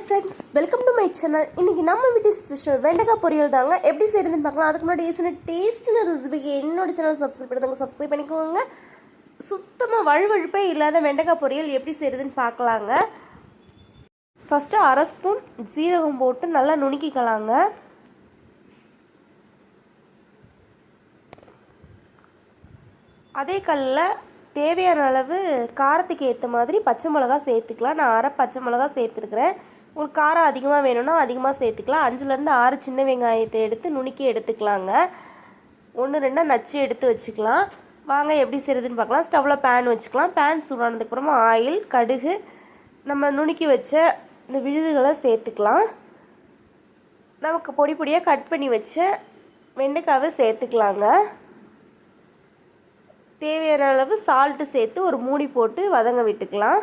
Friends welcome to my channel இன்றைக்கி நம்ம வீட்டு ஸ்பெஷல் வெண்டைக்காய் பொரியல் தாங்க. எப்படி செய்யுதுன்னு பார்க்கலாம். அதுக்கு முன்னாடி ஏசின டேஸ்ட்டுன்னு ரெசிபிக்கு என்னோட சேனல் சப்ஸ்கிரைப் பண்ணுங்க. சப்ஸ்கிரைப் பண்ணிக்கோங்க. சுத்தமாக வழுவழுப்பே இல்லாத வெண்டைக்காய் பொரியல் எப்படி செய்யுதுன்னு பார்க்கலாங்க. ஃபஸ்ட்டு அரை ஸ்பூன் ஜீரகம் போட்டு நல்லா நுணுக்கிக்கலாங்க. அதே கல்லில் தேவையான அளவு காரத்துக்கு ஏற்ற மாதிரி பச்சை மிளகா சேர்த்துக்கலாம். நான் அரை பச்சை மிளகா சேர்த்துருக்குறேன். உங்களுக்கு காரம் அதிகமாக வேணும்னா அதிகமாக சேர்த்துக்கலாம். அஞ்சுலேருந்து ஆறு சின்ன வெங்காயத்தை எடுத்து நுணுக்கி எடுத்துக்கலாங்க. ஒன்று ரெண்டாக நச்சு எடுத்து வச்சுக்கலாம். வாங்க எப்படி செய்கிறதுன்னு பார்க்கலாம். ஸ்டவ்வில் பேன் வச்சுக்கலாம். பேன் சூடானதுக்கப்புறமா ஆயில் கடுகு நம்ம நுணுக்கி வச்ச இந்த விழுதுகளை சேர்த்துக்கலாம். நமக்கு பொடி பொடியாக கட் பண்ணி வச்ச வெண்டைக்காவை சேர்த்துக்கலாங்க. தேவையான அளவு சால்ட்டு சேர்த்து ஒரு மூடி போட்டு வதங்க விட்டுக்கலாம்.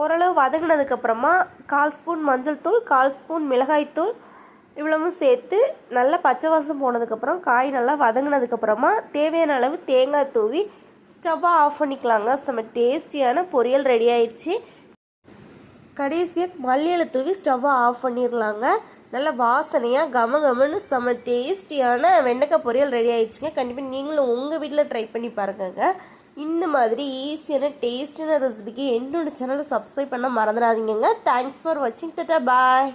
ஓரளவு வதங்கினதுக்கப்புறமா கால் ஸ்பூன் மஞ்சள் தூள் கால் ஸ்பூன் மிளகாய்த்தூள் இவ்வளவும் சேர்த்து நல்லா பச்சை வாசம் போனதுக்கப்புறம் காய் நல்லா வதங்கினதுக்கப்புறமா தேவையான அளவு தேங்காய் தூவி ஸ்டவ்வை ஆஃப் பண்ணிக்கலாங்க. செம்ம டேஸ்டியான பொரியல் ரெடி ஆயிடுச்சு. கடைசியாக மல்லியில் தூவி ஸ்டவ்வை ஆஃப் பண்ணிடலாங்க. நல்ல வாசனையாக கம கமன்னு செம்ம டேஸ்டியான வெண்டைக்காய் பொரியல் ரெடி ஆயிடுச்சுங்க. கண்டிப்பாக நீங்களும் உங்கள் வீட்டில் ட்ரை பண்ணி பாருங்கங்க. இந்த மாதிரி ஈஸியான டேஸ்டான ரெசிபிக்கு என்னோட சேனலை சப்ஸ்கிரைப் பண்ண மறந்துடாதீங்க தேங்க்ஸ் ஃபார் வாட்சிங் டட்டா பாய்